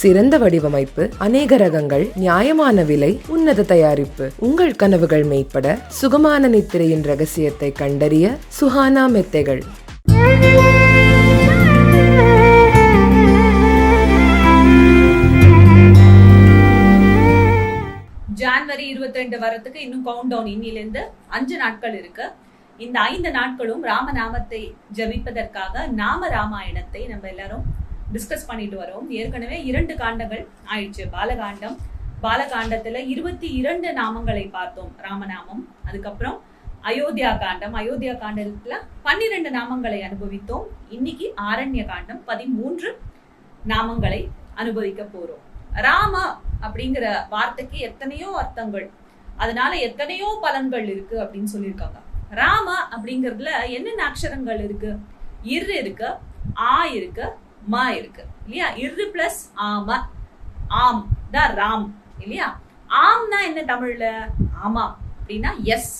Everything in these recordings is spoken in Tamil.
சிறந்த வடிவமைப்பு அநேக ரகங்கள் நியாயமான விலை உன்னத தயாரிப்பு. உங்கள் கனவுகள் மெய்ப்பட சுகமான நித்திரையின் ரகசியத்தை கண்டறிய சுஹானா மெத்தைகள். ஜான்வரி இருபத்தி ரெண்டு வரத்துக்கு இன்னும் கவுண்ட் டவுன் இன்னிலிருந்து அஞ்சு நாட்கள் இருக்கு. இந்த ஐந்து நாட்களும் ராமநாமத்தை ஜபிப்பதற்காக நாம ராமாயணத்தை நம்ம எல்லாரும் டிஸ்கஸ் பண்ணிட்டு வரோம். ஏற்கனவே இரண்டு காண்டங்கள் ஆயிடுச்சு. பாலகாண்டம். பாலகாண்டத்துல இருபத்தி இரண்டு நாமங்களை பார்த்தோம் ராமநாமம். அதுக்கப்புறம் அயோத்தியா காண்டம். அயோத்தியா காண்டத்துல பன்னிரண்டு நாமங்களை அனுபவித்தோம். இன்னைக்கு ஆரண்ய காண்டம் பதிமூன்று நாமங்களை அனுபவிக்க போறோம். ராம அப்படிங்கிற வார்த்தைக்கு எத்தனையோ அர்த்தங்கள். அதனால எத்தனையோ பலன்கள் இருக்கு அப்படின்னு சொல்லியிருக்காங்க. ராம அப்படிங்கறதுல என்னென்ன அக்ஷரங்கள் இருக்கு? இரு இருக்கு ஆ இருக்கு மா இருக்கு இல்லையா? இரு பிளஸ் ஆம ஆம் தான் ராம் இல்லையா? ஆம்னா என்ன தமிழ்ல? ஆமா அப்படின்னா எஸ்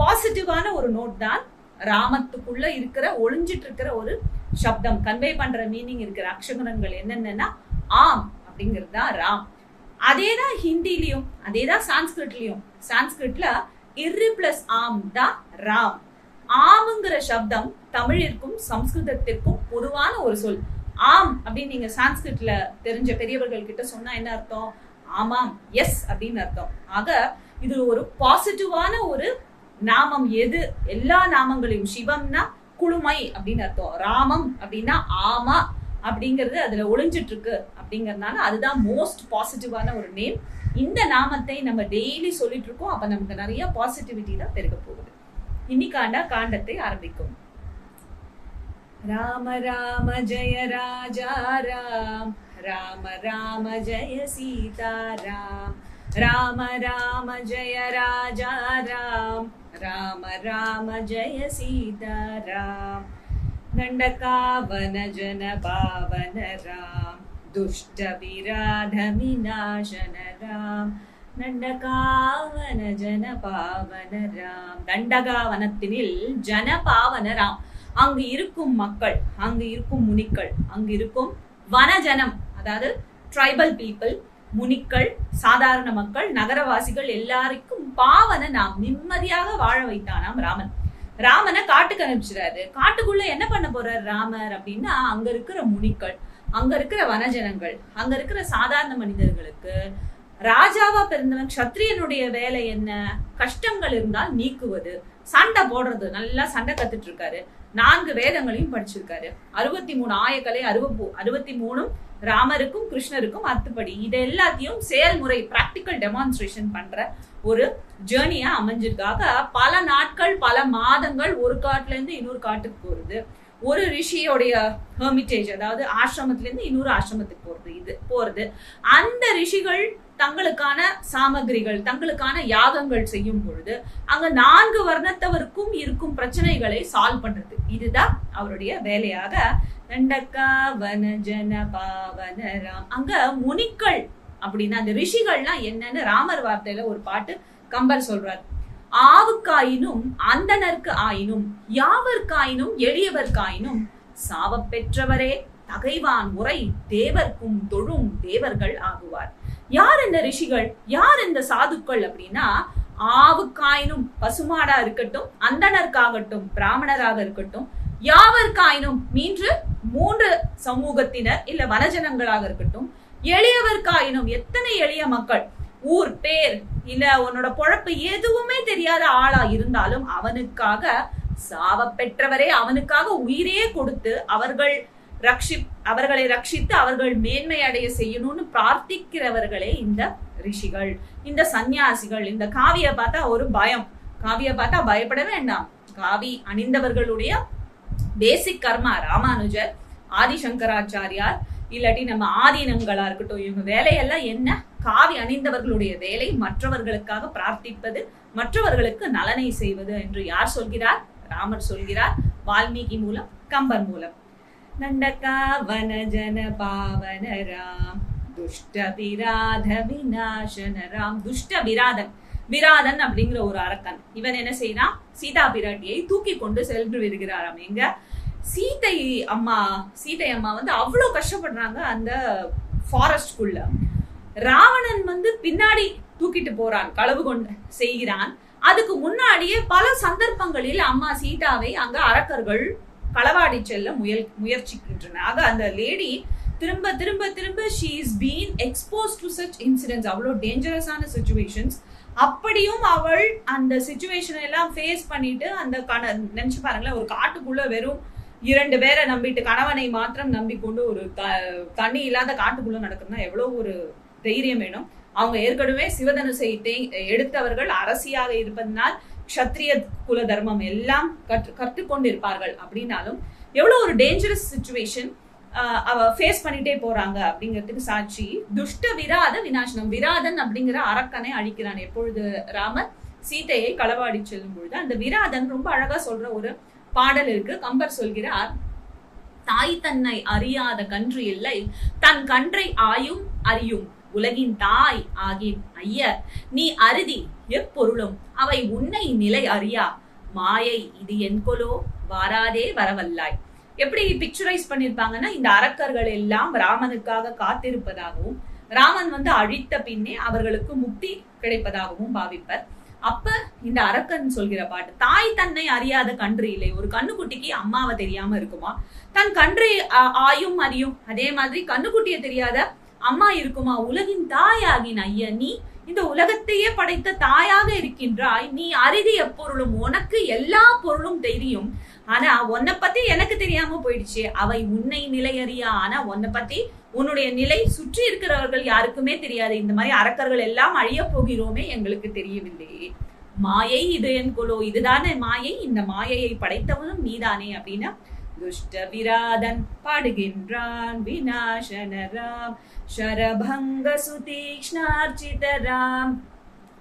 பாசிட்டிவான ஒரு நோட் தான் ராமத்துக்குள்ள இருக்கிற ஒளிஞ்சிட்டு இருக்கிற ஒரு சப்தம். கன்வே பண்ற மீனிங் இருக்கிற அக்ஷரங்கள் என்னென்னா ஆம் அப்படிங்கிறது தான் ராம். அதே தான் ஹிந்திலையும் அதே தான் சான்ஸ்கிரிட்லயும். சான்ஸ்கிரிட்ல இரு பிளஸ் ஆம் தான் ராம். ஆமுங்கிற சப்தம் தமிழிற்கும் சம்ஸ்கிருதத்திற்கும் பொதுவான ஒரு சொல். ஆம் அப்படின்னு நீங்க சான்ஸ்கிரிட்ல தெரிஞ்ச பெரியவர்கள் கிட்ட சொன்னா என்ன அர்த்தம்? ஆமாம் எஸ் அப்படின்னு அர்த்தம். ஆக இது ஒரு பாசிட்டிவான ஒரு நாமம் எது? எல்லா நாமங்களையும் சிவம்னா குழுமை அப்படின்னு அர்த்தம். ராமம் அப்படின்னா ஆமா அப்படிங்கிறது அதுல ஒளிஞ்சிட்டு இருக்கு அப்படிங்கறதுனால அதுதான் மோஸ்ட் பாசிட்டிவான ஒரு நேம் இந்த நாமத்தை நம்ம டெய்லி சொல்லிட்டு இருக்கோம் அப்ப நமக்கு நிறைய பாசிட்டிவிட்டி தான் பெருக போகுது. இன்னைக்காண்டா காண்டத்தை ஆரம்பிக்கும். राम राम जय राजा राम राम राम जय सीता राम राम राम जय राजा राम राम राम जय सीता राम दण्डकावन जन पावन राम दुष्टविराधमिनाशन राम दण्डकावन जन पावन राम दण्डकावनतिनिल् जन पावन राम அங்கு இருக்கும் மக்கள் அங்கு இருக்கும் முனிக்கள் அங்கு இருக்கும் வனஜனம் அதாவது ட்ரைபல் பீப்புள் முனிக்கள் சாதாரண மக்கள் நகரவாசிகள் எல்லாருக்கும் பாவனை நாம் நிம்மதியாக வாழ வைத்தானாம் ராமன். ராமனை காட்டுக்கு அனுப்பிச்சிடாரு காட்டுக்குள்ள என்ன பண்ண போறாரு ராமர் அப்படின்னா அங்க இருக்கிற முனிக்கள் அங்க இருக்கிற வனஜனங்கள் அங்க இருக்கிற சாதாரண மனிதர்களுக்கு ராஜாவா பிறந்தவன் சத்திரியனுடைய வேலை என்ன? கஷ்டங்கள் இருந்தால் நீக்குவது சண்டை போடுறது நல்லா சண்டை கத்துட்டு இருக்காரு. நான்கு வேதங்களையும் படிச்சிருக்காரு. அறுபத்தி மூணு ஆயக்கலை அறுபது அறுபத்தி மூணும் ராமருக்கும் கிருஷ்ணருக்கும் அத்துப்படி. இது எல்லாத்தையும் செயல்முறை பிராக்டிக்கல் டெமான்ஸ்ட்ரேஷன் பண்ற ஒரு ஜேர்னியா அமைஞ்சிருக்காக பல நாட்கள் பல மாதங்கள் ஒரு காட்டுல இருந்து இன்னொரு காட்டுக்கு போறது. ஒரு ரிஷியோடைய ஹெர்மிட்டேஜ் அதாவது ஆசிரமத்திலேருந்து இன்னொரு ஆசிரமத்துக்கு போறது இது போறது. அந்த ரிஷிகள் தங்களுக்கான சாமகிரிகள் தங்களுக்கான யாகங்கள் செய்யும் பொழுது அங்க நான்கு வர்ணத்தவருக்கும் இருக்கும் பிரச்சனைகளை சால்வ் பண்றது. இதுதான் அவருடைய வேலையாக. தண்டக்கா ஜன பாவன ராம். அங்க முனிக்கள் அப்படின்னா அந்த ரிஷிகள்லாம் என்னன்னு ராமர் வார்த்தையில ஒரு பாட்டு கம்பர் சொல்றாரு. ஆவுக்காயினும் அந்தனர்க்கு ஆயினும் யாவர்க்காயினும் எளியவர்க்காயினும் சாவப்பெற்றவரே தகைவான் முறை தேவர்க்கும் தொழும் தேவர்கள் ஆகுவார். யார் இந்த ரிஷிகள் யார் இந்த சாதுக்கள் அப்படின்னா ஆவுக்காயினும் பசுமாடா இருக்கட்டும் அந்தனருக்காகட்டும் பிராமணராக இருக்கட்டும் யாவர்க்காயினும் மீன்று மூன்று சமூகத்தினர் இல்ல வனஜனங்களாக இருக்கட்டும் எளியவர்க்காயினும் எத்தனை எளிய மக்கள் ஊர் பேர் இல்ல உன்னோட பொழப்பு எதுவுமே தெரியாத ஆளா இருந்தாலும் அவனுக்காக சாவ பெற்றவரே அவனுக்காக உயிரே கொடுத்து அவர்கள் ரக்ஷி அவர்களை ரட்சித்து அவர்கள் மேன்மை அடைய செய்யணும்னு பிரார்த்திக்கிறவர்களே இந்த ரிஷிகள் இந்த சந்நியாசிகள். இந்த காவிய பார்த்தா ஒரு பயம். காவிய பார்த்தா பயப்பட வேண்டாம் காவி அணிந்தவர்களுடைய பேசிக் கர்மா ராமானுஜர் ஆதிசங்கராச்சாரியார் இல்லாட்டி நம்ம ஆதீனங்களா இருக்கட்டும் இவங்க வேலையெல்லாம் என்ன? காவி அணிந்தவர்களுடைய வேலை மற்றவர்களுக்காக பிரார்த்திப்பது மற்றவர்களுக்கு நலனை செய்வது என்று யார் சொல்கிறார்? ராமர் சொல்கிறார் வால்மீகி மூலம் கம்பர் மூலம். நண்டகாவன ஜன பாவன ராம் துஷ்ட விராத விநாசன ராம். துஷ்ட விராதன். விராதன் அப்படிங்கிற ஒரு அரக்கன். இவன் என்ன செய்யறான் சீதா பிராட்டியை தூக்கி கொண்டு சென்று விடுகிறாராம். எங்க? சீதை அம்மா சீதை அம்மா வந்து அவ்வளவு கஷ்டப்படுறாங்க அந்த ஃபாரஸ்ட்குள்ள ராவணன் வந்து பின்னாடி தூக்கிட்டு போறான் களவு கொண்டு செய்கிறான். அதுக்கு முன்னாடியே பல சந்தர்ப்பங்களில் அம்மா சீதாவை அங்க அரக்கர்கள் களவாடி செல்ல முயல் முயற்சிக்கின்றன ஆக அந்த லேடி திரும்ப திரும்ப திரும்ப she is been expose to such incidents அவ்வளோ டேஞ்சரஸான சுச்சுவேஷன்ஸ் அப்படியும் அவள் அந்த சுச்சுவேஷன் எல்லாம் ஃபேஸ் பண்ணிட்டு அந்த கண நினைச்சு பாருங்களேன் ஒரு காட்டுக்குள்ள வெறும் இரண்டு பேரை நம்பிட்டு கணவனை மாத்திரம் நம்பிக்கொண்டு ஒரு த- தண்ணி இல்லாத காட்டுக்குள்ள நடக்குதுன்னா எவ்வளவு ஒரு தைரியம் வேணும். அவங்க ஏற்கனவே சிவதனுசை எடுத்தவர்கள் அரசியாக இருப்பதனால் க்ஷத்ரிய குல தர்மம் எல்லாம் கற்று கற்றுக்கொண்டு இருப்பார்கள் அப்படின்னாலும் எவ்வளவு ஒரு டேஞ்சரஸ் சுச்சுவேஷன் அவ ஃபேஸ் பண்ணிட்டே போறாங்க அப்படிங்கிறதுக்கு சாட்சி. துஷ்ட விராத விநாசனம் விராதன் அப்படிங்கிற அரக்கனை அழிக்கிறான் எப்பொழுது ராமர்? சீதையை களவாடி செல்லும் பொழுது. அந்த விராதன் ரொம்ப அழகா சொல்ற ஒரு பாடல் இருக்கு. கம்பர் சொல்கிறார் தாய் தன்னை அறியாத கன்று இல்லை தன் கன்றை ஆயும் அறியும். உலகின் தாய் ஆகின் ஐயர். நீ அருதி எப்பொருளும் அவை உன்னை நிலை அறியா. மாயை இது என்கொலோ வாராதே வரவல்லாய். எப்படி பிக்சரைஸ் பண்ணிருப்பாங்கன்னா இந்த அரக்கர்கள் எல்லாம் ராமனுக்காக காத்திருப்பதாகவும் ராமன் வந்து அழித்த பின்னே அவர்களுக்கு முக்தி கிடைப்பதாகவும் பாவிப்பர். அப்ப இந்த அரக்கன் சொல்கிற பாட்டு தாய் தன்னை அறியாத கன்று இல்லை. ஒரு கண்ணுக்குட்டிக்கு அம்மாவை தெரியாம இருக்குமா? தன் கன்று ஆயும் அறியும். அதே மாதிரி கண்ணுக்குட்டியை தெரியாத அம்மா இருக்குமா? உலகின் தாயாகின் ஐயா நீ. இந்த உலகத்தையே படைத்த தாயாக இருக்கின்றாய். நீ அரிதி எப்பொருளும் உனக்கு எல்லா பொருளும் தெரியும். ஆனா உன்னை பத்தி எனக்கு தெரியாம போயிடுச்சு. அவை உன்னை நிலை அறியா ஆனா உன்னை பத்தி உன்னுடைய நிலை சுற்றி இருக்கிறவர்கள் யாருக்குமே தெரியாது. இந்த மாதிரி அரக்கர்கள் எல்லாம் அழிய போகிறோமே எங்களுக்கு தெரியவில்லை. மாயை இது என் குலோ. இதுதானே மாயை. இந்த மாயையை படைத்தவனும் நீதானே அப்படின்னா துஷ்டவிராதன் பாடுகின்றான் விநாசனராம். ஷரபங்க சுதீக்ஷ்ணார்ச்சிதராம்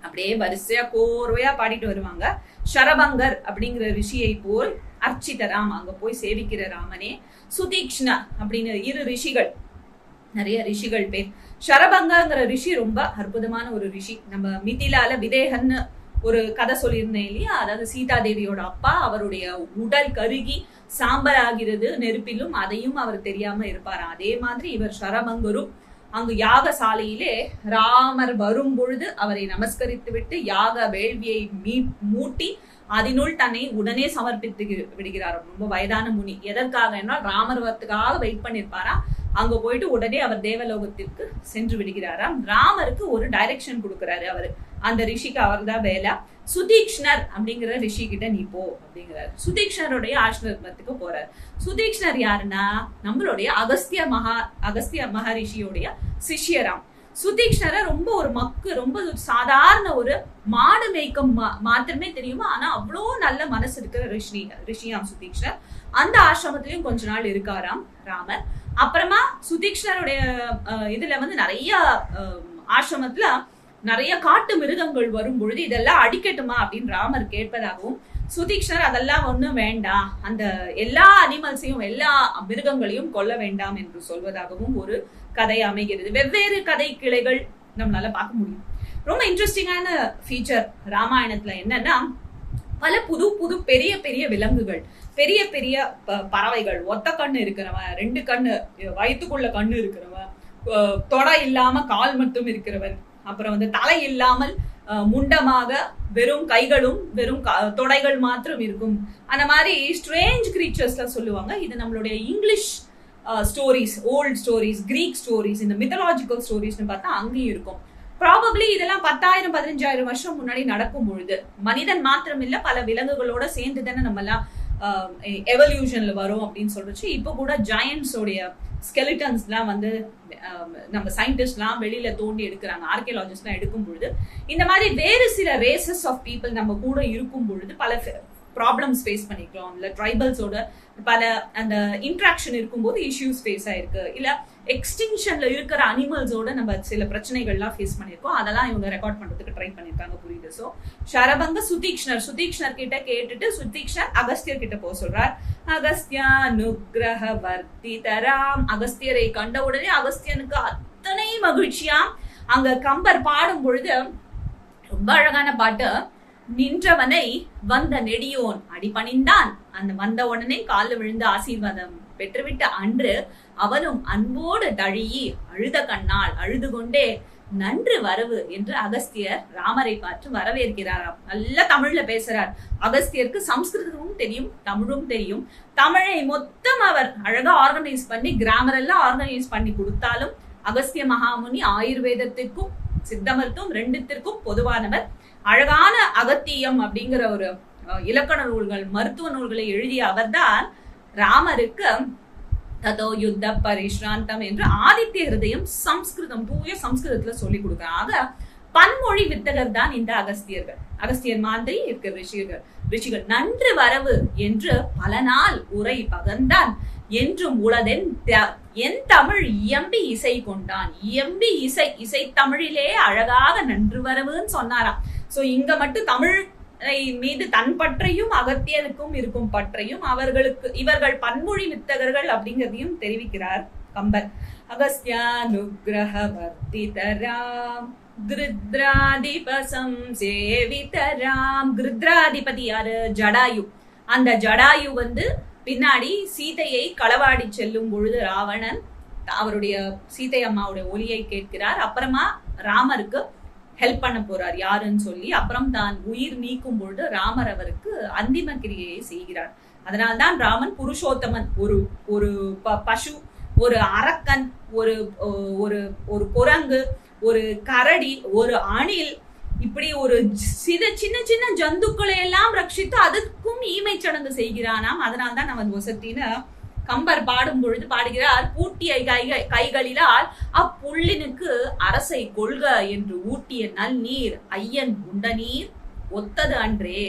அப்படியே வரிசையா கோர்வையா பாடிட்டு வருவாங்க. ஷரபங்கர் அப்படிங்கிற ரிஷியை போல் அர்ச்சிதராம் அங்க போய் சேவிக்கிற ராமனே. சுதீக்ஷ்ண அப்படின்னு இரு ரிஷிகள் நிறைய ரிஷிகள் பேர். ஷரபங்கங்கிற ரிஷி ரொம்ப அற்புதமான ஒரு ரிஷி. நம்ம மிதிலால விதேகன்னு ஒரு கதை சொல்லியிருந்தேன் இல்லையா? அதாவது சீதா தேவியோட அப்பா அவருடைய உடல் கருகி சாம்பல் ஆகிறது நெருப்பிலும் அதையும் அவர் தெரியாம இருப்பாராம் அதே மாதிரி இவர் ஷரபங்கரும் அங்கு யாக சாலையிலே ராமர் வரும் பொழுது அவரை நமஸ்கரித்து விட்டு யாக வேள்வியை மீ மூட்டி அதனுள் தன்னை உடனே சமர்ப்பித்து விடுகிறார். ரொம்ப வயதான முனி. எதற்காக என்றால் ராமர் வரத்துக்காக வெயிட் பண்ணிருப்பாரா? அங்க போயிட்டு உடனே அவர் தேவலோகத்திற்கு சென்று விடுகிறாராம். ராமருக்கு ஒரு டைரக்ஷன் கொடுக்கிறாரு அவரு. அந்த ரிஷிக்கு அவர்தான் வேலை. சுதீக்ஷ்ணர் அப்படிங்கிற ரிஷி கிட்ட நீ போ அப்படிங்கிறார். சுதீக்ஷ்ணருடைய ஆசிரமத்துக்கு போறாரு. சுதீக்ஷ்ணர் யாருன்னா? நம்மளுடைய அகஸ்திய மகா அகஸ்திய மகரிஷியோடைய சிஷ்யராம். சுதீக்ஷ்ணரை ரொம்ப ஒரு மக்கு ரொம்ப சாதாரண ஒரு மாடு மேய்க்கம் மா- மாத்திரமே தெரியுமா? ஆனா அவ்வளோ நல்ல மனசு இருக்கிற ரிஷி ரிஷியாம் சுதீக்ஷ்ணர். அந்த ஆசிரமத்திலையும் கொஞ்ச நாள் இருக்காராம் ராமர். அப்புறமா சுதீக்ஷ்ணருடைய அஹ், இதுல வந்து நிறைய அஹ், ஆசிரமத்துல நிறைய காட்டு மிருகங்கள் வரும் பொழுது இதெல்லாம் அடிக்கட்டுமா அப்படின்னு ராமர் கேட்பதாகவும் சுதீக்ஷர் அதெல்லாம் ஒண்ணும் வேண்டாம். அந்த எல்லா அனிமல்ஸையும் எல்லா மிருகங்களையும் கொல்ல வேண்டாம் என்று சொல்வதாகவும் ஒரு கதை அமைகிறது. வெவ்வேறு கதை கிளைகள் நம்மளால பார்க்க முடியும். ரொம்ப இன்ட்ரெஸ்டிங்கான ஃபீச்சர் ராமாயணத்துல என்னன்னா பல புது புது பெரிய பெரிய விலங்குகள் பெரிய பெரிய ப- பறவைகள் ஒத்த கண்ணு இருக்கிறவன் ரெண்டு கண்ணு வயிற்றுக்குள்ள கண்ணு இருக்கிறவன் தொட தொடை இல்லாம கால் மட்டும் இருக்கிறவன் அப்புறம் வந்து தலை இல்லாமல் முண்டமாக வெறும் கைகளும் வெறும் க- தொடைகள் மாத்திரம் இருக்கும். அந்த மாதிரி ஸ்ட்ரேஞ்ச் கிரீச்சர்ஸ்லாம் சொல்லுவாங்க. இது நம்மளுடைய English stories old stories Greek stories இந்த மித்தலாஜிக்கல் ஸ்டோரிஸ்னு பார்த்தா அங்கேயும் இருக்கும். ப்ராபப்ளி இதெல்லாம் பத்தாயிரம் பதினஞ்சாயிரம் வருஷம் முன்னாடி நடக்கும் பொழுது மனிதன் மாத்திரம் இல்லை பல விலங்குகளோட சேர்ந்து தானே நம்ம எல்லாம் எவல்யூஷன்ல வரும் அப்படின்னு சொல்லிச்சு இப்போ கூட ஜாயன்ஸோடைய ஸ்கெலிட்டன்ஸ்லாம் வந்து நம்ம சயின்டிஸ்ட்லாம் வெளியில தோண்டி எடுக்கிறாங்க. ஆர்கியலாஜிஸ்ட்லாம் எடுக்கும் பொழுது இந்த மாதிரி வேறு சில ரேசஸ் ஆஃப் பீப்புள் நம்ம கூட இருக்கும் பொழுது பல ப்ராப்ளம்ஸ் ஃபேஸ் பண்ணிக்கிறோம் இல்ல ட்ரைபல்ஸோட பல அந்த இன்ட்ராக்ஷன் இருக்கும்போது இஷ்யூஸ் ஃபேஸ் ஆயிருக்கு. இல்ல எக்ஸ்டிங்ஷன்ல இருக்கிற அனிமல்ஸோட நம்ம சில பிரச்சனைகள்லாம் ஃபேஸ் பண்ணியிருக்கோம். அதெல்லாம் இவங்க ரெக்கார்ட் பண்றதுக்கு ட்ரை பண்ணியிருக்காங்க புரியுது. ஸோ ஷரபங்க சுதீக்ஷ்ணர் சுதீக்ஷ்ணர் கிட்ட கேட்டுட்டு சுதீக்ஷ்ணர் அகஸ்தியர் கிட்ட போக சொல்றார். அகஸ்தியா நுக்ரஹ வர்த்திதராம் அகஸ்தியரை கண்ட உடனே அகஸ்தியனுக்கு அத்தனை மகிழ்ச்சியா அங்க கம்பர் பாடும் பொழுது ரொம்ப அழகான பாட்டு நின்றவனை வந்த நெடியோன் அடிபணிந்தான். அந்த வந்த உடனே காலில் விழுந்து ஆசீர்வாதம் பெற்றுவிட்ட அன்று அவனும் அன்போடு தழியி அழுத கண்ணால் அழுது கொண்டே நன்று வரவு என்று அகஸ்தியர் ராமரை பார்த்து வரவேற்கிறாராம். நல்ல தமிழ்ல பேசுறார். அகஸ்தியருக்கு சம்ஸ்கிருதமும் தெரியும் தமிழும் தெரியும். தமிழை மொத்தம் அவர் அழகா ஆர்கனைஸ் பண்ணி கிராமர் எல்லாம் ஆர்கனைஸ் பண்ணி கொடுத்தாலும் அகஸ்திய மகாமுனி ஆயுர்வேதத்திற்கும் சித்த மருத்துவம் ரெண்டுத்திற்கும் பொதுவானவர். அழகான அகத்தியம் அப்படிங்கிற ஒரு இலக்கண நூல்கள் மருத்துவ நூல்களை எழுதிய அவர்தான் ராமருக்கு ததோ யுத்த பரிஷ்ராந்தம் என்று ஆதித்ய ஹிருதயம் சம்ஸ்கிருதம் தூய சம்ஸ்கிருதத்துல சொல்லி கொடுக்கறாங்க. பன்மொழி வித்தகர் தான் இந்த அகஸ்தியர்கள். அகஸ்தியர் மாதிரி இருக்க ரிஷிகள். ரிஷிகள் நன்று வரவு என்று பல நாள் உரை பகர்ந்தான். என்றும் உளதென் என் தமிழ் இயம்பி இசை கொண்டான். இயம்பி இசை இசை தமிழிலே அழகாக நன்று வரவுன்னு சொன்னாராம். சோ இங்க மட்டும் தமிழ் மீது தன் பற்றையும் அகத்தியருக்கும் இருக்கும் பற்றையும் அவர்களுக்கு இவர்கள் பன்மொழி வித்தகர்கள் அப்படிங்கிறதையும் தெரிவிக்கிறார் கம்பர். அகஸ்தியானுகிரக வர்த்திதராம் கிருத்ராதிபசம் சேவிதராம். கிருத்ராதிபதி யாரு? ஜடாயு. அந்த ஜடாயு வந்து பின்னாடி சீதையை களவாடி செல்லும் பொழுது ராவணன் அவருடைய சீதை அம்மாவுடைய ஒலியை கேட்கிறார். அப்புறமா ராமருக்கு ஹெல்ப் பண்ண போறார் யாருன்னு சொல்லி அப்புறம் தான் உயிர் நீக்கும் பொழுது ராமர் அவருக்கு அந்திம கிரியையை செய்கிறார். அதனால்தான் ராமன் புருஷோத்தமன் ஒரு ஒரு ப- பசு ஒரு அரக்கன் ஒரு ஒரு ஒரு குரங்கு ஒரு கரடி ஒரு அணில் இப்படி ஒரு சித சின்ன சின்ன ஜந்துக்களை எல்லாம் ரட்சித்து அதுக்கும் ஈமை சடங்கு செய்கிறானாம். அதனால்தான் அவன் வசத்தின கம்பர் பாடும் பொழுது பாடுகிறார் பூட்டிய கைகளிலால் அப்புள்ளினுக்கு அரசை கொள்க என்று ஊட்டிய நல் நீர் ஐயன் உண்ட நீர் ஒத்தது அன்றே.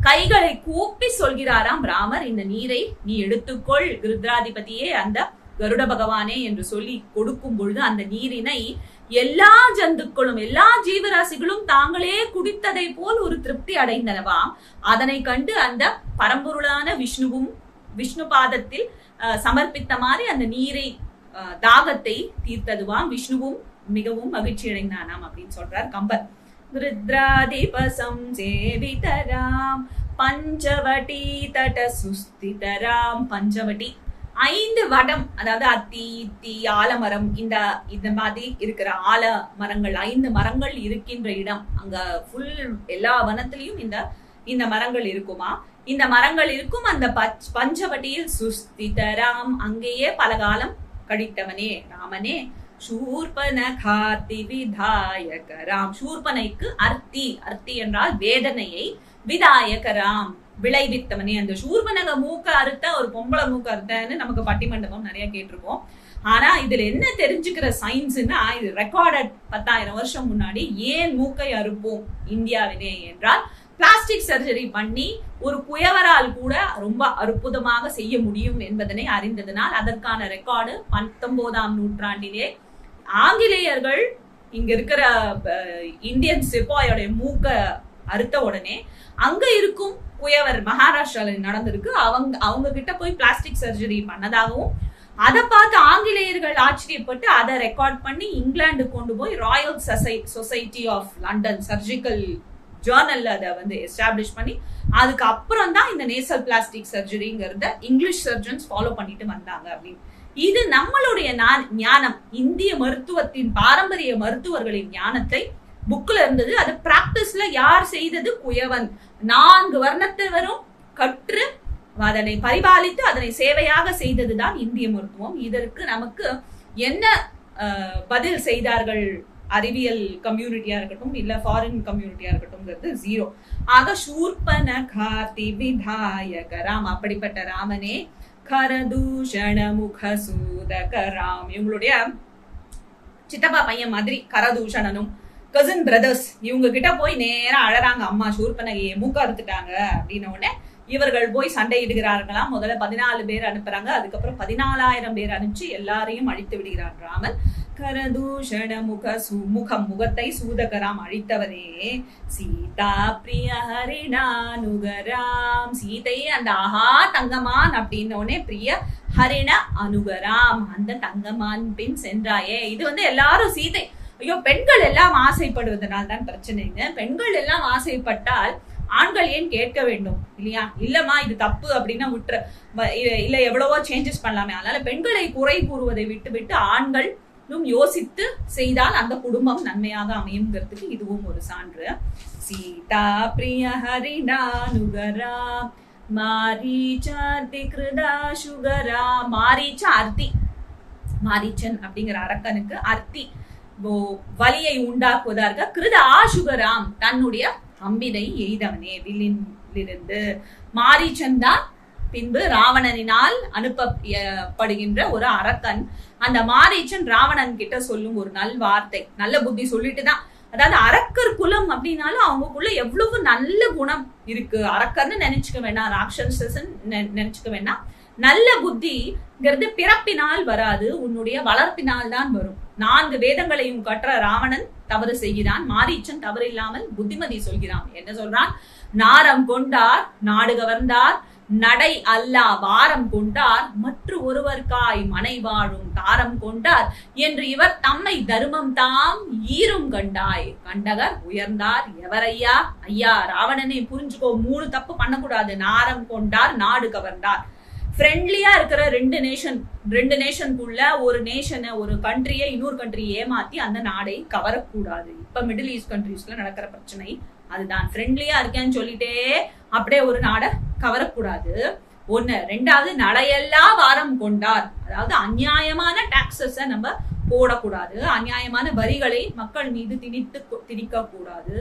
கைகளை கூப்பி சொல்கிறாராம் ராமர் இந்த நீரை நீ எடுத்துக்கொள் கிருத்ராதிபதியே அந்த கருட பகவானே என்று சொல்லி கொடுக்கும் பொழுது அந்த நீரினை எல்லா ஜந்துக்களும் எல்லா ஜீவராசிகளும் தாங்களே குடித்ததை போல் ஒரு திருப்தி அடைந்தனவாம். அதனை கண்டு அந்த பரம்பொருளான விஷ்ணுவும் விஷ்ணு பாதத்தில் சமர்ப்பித்த மாதிரி அந்த நீரை அஹ், தாகத்தை தீர்த்ததுவாம். விஷ்ணுவும் மிகவும் மகிழ்ச்சி அடைந்தானாம் அப்படின்னு சொல்றார் கம்பர். ருத்ராதிபசம் சேவிதராம் பஞ்சவடி தட சுஸ்திதராம் பஞ்சவடி ஐந்து வடம் அதாவது அத்தி இத்தி ஆலமரம் இந்த இந்த மாதிரி இருக்கிற ஆல மரங்கள் ஐந்து மரங்கள் இருக்கின்ற இடம். அங்க ஃபுல் எல்லா வனத்திலையும் இந்த இந்த மரங்கள் இருக்குமா? இந்த மரங்கள் இருக்கும் அந்த பச் பஞ்சவட்டியில் சுஸ்திதராம் அங்கேயே பல காலம் கழித்தவனே ராமனே. சூர்பன காத்தி விதாயக ராம் சூர்பனைக்கு அர்த்தி அர்த்தி என்றால் வேதனையை விதாயக ராம் விளைவித்தவனே. அந்த சூர்பனக மூக்க அறுத்த ஒரு பொம்பளை மூக்க அறுத்தன்னு நமக்கு பட்டிமண்டபம் நிறைய கேட்டிருக்கோம். ஆனா இதுல என்ன தெரிஞ்சுக்கிற சயின்ஸ்னா இது ரெக்கார்டட் பத்தாயிரம் வருஷம் முன்னாடி ஏன் மூக்கை அறுப்போம் இந்தியாவிலே என்றால் பிளாஸ்டிக் சர்ஜரி பண்ணி ஒரு புயவரால் கூட ரொம்ப அற்புதமாக செய்ய முடியும் என்பதனை அறிந்ததனால் அதற்கான ரெக்கார்டு பத்தொன்பதாம் நூற்றாண்டிலே ஆங்கிலேயர்கள் இங்க இருக்கிற இந்தியன் சிப்பாயோடைய மூக்க அறுத்த உடனே அங்க இருக்கும் புயவர் மகாராஷ்டிரால நடந்திருக்கு. அவங்க அவங்க கிட்ட போய் பிளாஸ்டிக் சர்ஜரி பண்ணதாகவும் அதை பார்த்து ஆங்கிலேயர்கள் ஆச்சரியப்பட்டு அதை ரெக்கார்ட் பண்ணி இங்கிலாந்து கொண்டு போய் royal society society of London surgical ஜேர்னல்ல அதை வந்து எஸ்டாப்ளிஷ் பண்ணி அதுக்கு அப்புறம் தான் இந்த நேசல் பிளாஸ்டிக் சர்ஜரிங்கிறத இங்கிலீஷ் சர்ஜன்ஸ் ஃபாலோ பண்ணிட்டு வந்தாங்க அப்படின்னு. இது நம்மளுடைய நா- ஞானம். இந்திய மருத்துவத்தின் பாரம்பரிய மருத்துவர்களின் ஞானத்தை புக்ல இருந்தது. அது பிராக்டிஸ்ல யார் செய்தது? குயவன். நான்கு வர்ணத்தவரும் கற்று அதனை பரிபாலித்து அதனை சேவையாக செய்ததுதான் இந்திய மருத்துவம். இதற்கு நமக்கு என்ன பதில் செய்தார்கள் அறிவியல் கம்யூனிட்டியா இருக்கட்டும் இல்ல ஃபாரின் கம்யூனிட்டியா இருக்கட்டும்ங்கிறது ஜீரோ ஆக சூர்பன கார்த்தி விதாயக ராம் அப்படிப்பட்ட ராமனே கரதூஷண முக சூதக ராம் இவங்களுடைய சித்தப்பா பையன் மாதிரி கரதூஷணனும் கசின் பிரதர்ஸ் இவங்க கிட்ட போய் நேரா அழறாங்க. அம்மா சூர்பனகையை மூக்க அறுத்துட்டாங்க அப்படின்ன உடனே இவர்கள் போய் சண்டையிடுகிறார்களாம். முதல்ல பதினாலு பேர் அனுப்புறாங்க. அதுக்கப்புறம் பதினாலாயிரம் பேர் அனுப்பிச்சு எல்லாரையும் அழித்து விடுகிறார் ராமன். கரதூஷண முக சு முகம் முகத்தை சூதகராம் அழித்தவரே. சீதா பிரிய ஹரிணானுகராம் சீதையை அந்த ஆஹா தங்கமான் அப்படின்ன உடனே பிரிய ஹரிண அனுகராம் அந்த தங்கமான் பின் சென்றாயே. இது வந்து எல்லாரும் சீதை. ஐயோ பெண்கள் எல்லாம் ஆசைப்படுவதனால் தான் பிரச்சனைங்க பெண்கள் எல்லாம் ஆசைப்பட்டால் ஆண்கள் ஏன் கேட்க வேண்டும்? இல்லையா? இல்லம்மா இது தப்பு அப்படின்னா விட்டுற வ- இல்ல- எவ்வளவோ சேஞ்சஸ் பண்ணலாமே. அதனால பெண்களை குறை கூறுவதை விட்டு விட்டு ஆண்கள் இன்னும் யோசித்து செய்தால் அந்த குடும்பம் நன்மையாக அமையுங்கிறதுக்கு இதுவும் ஒரு சான்று. சீதா பிரிய ஹரிடானுகரா மாரீச்சார்த்தி கிருதா சுகரா மாரீச்ச அர்த்தி. மாரீச்சன் அப்படிங்கிற அரக்கனுக்கு அர்த்தி. ஓ- வலியை உண்டாக்குவதாக கிருதா சுகராம் தன்னுடைய அம்பினை எய்தவனே வில்லிலிருந்து மாரீச்சன் தான் பின்பு ராவணனினால் அனுப்பப்படுகின்ற ஒரு அரக்கன். அந்த மாரீச்சன் ராவணன் கிட்ட சொல்லும் ஒரு நல் வார்த்தை. நல்ல புத்தி சொல்லிட்டு தான். அதாவது அரக்கர் குலம் அப்படின்னாலும் அவங்களுக்குள்ள எவ்வளவு நல்ல குணம் இருக்கு. அரக்கர்னு நினைச்சுக்க வேண்டாம் ராட்சசன் நினைச்சுக்க வேண்டாம் நல்ல புத்திங்கிறது பிறப்பினால் வராது. உன்னுடைய வளர்ப்பினால் தான் வரும். நான்கு வேதங்களையும் கற்ற ராவணன் தவறு செய்கிறான். மாரீச்சன் தவறு இல்லாமல் புத்திமதி சொல்கிறான். என்ன சொல்றான்? நாரம் கொண்டார் நாடு கவர்ந்தார் நடை அல்லா வாரம் கொண்டார் மற்ற ஒருவர்காய் மனை வாழும் தாரம் கொண்டார் என்று இவர் தம்மை தருமம் தாம் ஈரும் கண்டாய். கண்டகர் உயர்ந்தார் எவரையா? ஐயா ராவணனை புரிஞ்சுக்கோ மூணு தப்பு பண்ணக்கூடாது. நாரம் கொண்டார் நாடு கவர்ந்தார். ஃப்ரெண்ட்லியா இருக்கிற ரெண்டு நேஷன் ரெண்டு நேஷனுக்குள்ள ஒரு நேஷனை ஒரு கண்ட்ரியை இன்னொரு கண்ட்ரியை ஏமாத்தி அந்த நாடை கவரக்கூடாது. இப்ப மிடில் ஈஸ்ட் கண்ட்ரீஸ்ல நடக்கிற பிரச்சனை அதுதான். ஃப்ரெண்ட்லியா இருக்கேன்னு சொல்லிட்டே அப்படியே ஒரு நாடை கவரக்கூடாது. ஒண்ணு. ரெண்டாவது நடையெல்லாம் வாரம் கொண்டார். அதாவது அநியாயமான டாக்ஸஸ நம்ம போடக்கூடாது. அநியாயமான வரிகளை மக்கள் மீது திணித்து திணிக்க கூடாது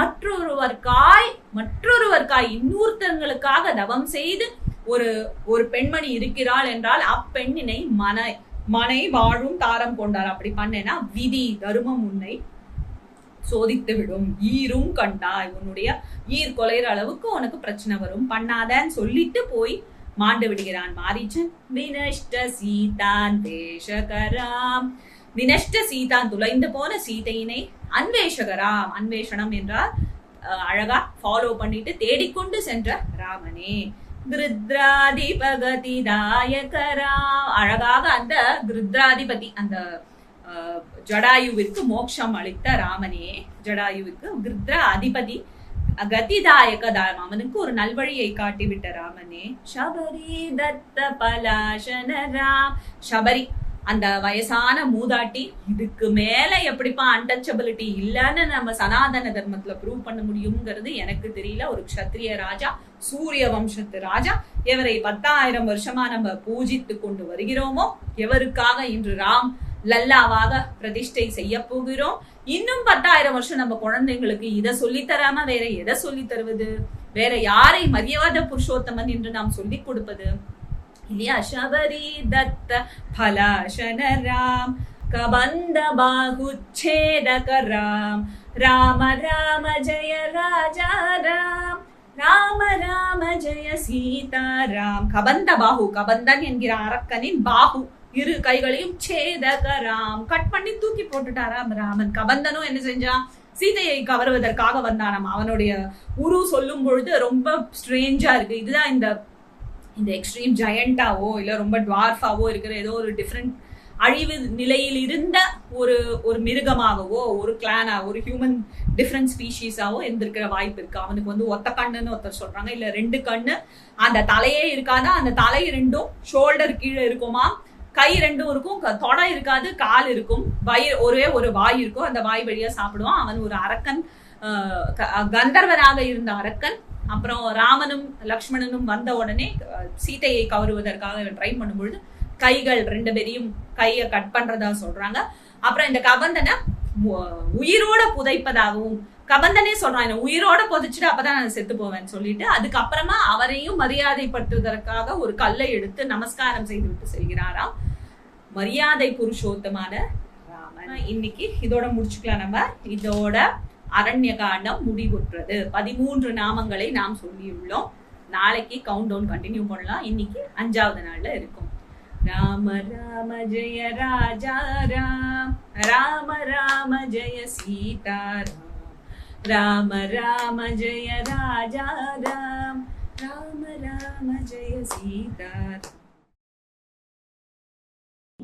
மற்றொருவர்காய் மற்றொருவர்காய் இன்னொருத்தங்களுக்காக தவம் செய்து ஒரு ஒரு பெண்மணி இருக்கிறாள் என்றால் அப்பெண்ணினை மனை மனை வாழும் தாரம் கொண்டார். அப்படி பண்ணேன்னா விதி தருமம் உன்னை சோதித்து விடும் ஈரும் கண்டாய். உன்னுடைய ஈர் கொலைற அளவுக்கு உனக்கு பிரச்சனை வரும். பண்ணாதன்னு சொல்லிட்டு போய் மாண்டு விடுகிறான் மாரீச்சன். வினஷ்ட சீதான் தேசகராம். வினஷ்ட சீதான் துளைந்து போன சீதையினை அன்வேஷகராம். அன்வேஷனம் என்றால் அஹ், அழகா ஃபாலோ பண்ணிட்டு தேடிக்கொண்டு சென்ற ராமனே. கிருத்ராதிபகதி தாயகரா அழகாக அந்த கிருத்ராதிபதி அந்த ஜடாயுவிற்கு மோட்சம் அளித்த ராமனே ஜடாயுவிற்கு கிருத்ர அதிபதி கதிதாயக அவனுக்கு ஒரு நல்வழியை காட்டிவிட்ட ராமனே சபரி தத்த பலாசன ராம் சபரி அந்த வயசான மூதாட்டி இதுக்கு மேல எப்படிப்பா அன்டச்சபிலிட்டி இல்லைன்னு நம்ம சனாதன தர்மத்துல ப்ரூவ் பண்ண முடியுங்கிறது எனக்கு தெரியல ஒரு க்ஷத்ரிய ராஜா சூரிய வம்சத்து ராஜா எவரை பத்தாயிரம் வருஷமா நம்ம பூஜித்து கொண்டு வருகிறோமோ எவருக்காக இன்று ராம் லல்லாவாக பிரதிஷ்டை செய்ய போகிறோம். இன்னும் பத்தாயிரம் வருஷம் நம்ம குழந்தைங்களுக்கு இதை சொல்லி தராம வேற எதை சொல்லி தருவது? வேற யாரை மரியாத புருஷோத்தமன் என்று நாம் சொல்லிக் கொடுப்பது? இல்லையா சபரி தத்த பலாசனராம் கபந்த பாகுச்சேதகராம் ராம ராம ஜய ராஜா ராம் ராம ராம ஜய சீதாராம். கபந்த பாகு கபந்தன் என்கிற அரக்கனின் பாகு. இரு கைகளையும் சேதகராம். கட் பண்ணி தூக்கி போட்டுட்டாராம் ராமன். கபந்தனும் என்ன செஞ்சான் சீதையை கவருவதற்காக வந்தானாம் அவனுடைய உரு சொல்லும் பொழுது ரொம்ப ஸ்ட்ரேஞ்சா இருக்கு. இதுதான் இந்த இந்த எக்ஸ்ட்ரீம் ஜெயண்டாவோ இல்ல ரொம்ப டுவார்ஃபாவோ இருக்கிற ஏதோ ஒரு டிஃப்ரெண்ட் அழிவு நிலையில் இருந்த ஒரு ஒரு மிருகமாகவோ ஒரு கிளானா ஒரு ஹியூமன் டிஃப்ரெண்ட் ஸ்பீஷீஸாவோ இருந்திருக்கிற வாய்ப்பு இருக்கு. அவனுக்கு வந்து ஒத்த கண்ணுன்னு ஒருத்தர் சொல்றாங்க. இல்ல ரெண்டு கண்ணு. அந்த தலையே இருக்காதா? அந்த தலை ரெண்டும் ஷோல்டர் கீழே இருக்குமா கை ரெண்டும் இருக்கும் தொடை இருக்காது கால் இருக்கும். வயிறு ஒரே ஒரு வாய் இருக்கும். அந்த வாய் வழியா சாப்பிடுவான். அவன் ஒரு அரக்கன். கந்தர்வராக இருந்த அரக்கன். அப்புறம் ராமனும் லக்ஷ்மணனும் வந்த உடனே சீதையை கவருவதற்காக ட்ரை பண்ணும்பொழுது கைகள் ரெண்டு பேரையும் கையை கட் பண்றதா சொல்றாங்க. அப்புறம் இந்த கபந்தனை உயிரோட புதைப்பதாகவும் கபந்தனே சொல்றான் என்ன உயிரோட புதைச்சிட்டு அப்பதான் நான் செத்து போவேன் சொல்லிட்டு அதுக்கப்புறமா அவரையும் மரியாதைப்படுத்துவதற்காக ஒரு கல்லை எடுத்து நமஸ்காரம் செய்து விட்டு செல்கிறாராம். மரியாதை புருஷோத்தமான ராமன். இன்னைக்கு இதோட முடிச்சுக்கலாம் நம்ம. இதோட அரண்ய காண்டம் முடிவுற்றது. பதிமூன்று நாமங்களை நாம் சொல்லியுள்ளோம். நாளைக்கு கவுண்ட் டவுன் கண்டினியூ பண்ணலாம். இன்னைக்கு அஞ்சாவது நாள்ல இருக்கும். ராம ராம ஜெய ராஜா ராம். ராம ராம ஜெய சீதா ராம் ராம ஜெய ராஜா ராம். ராம ராம ஜெய சீதா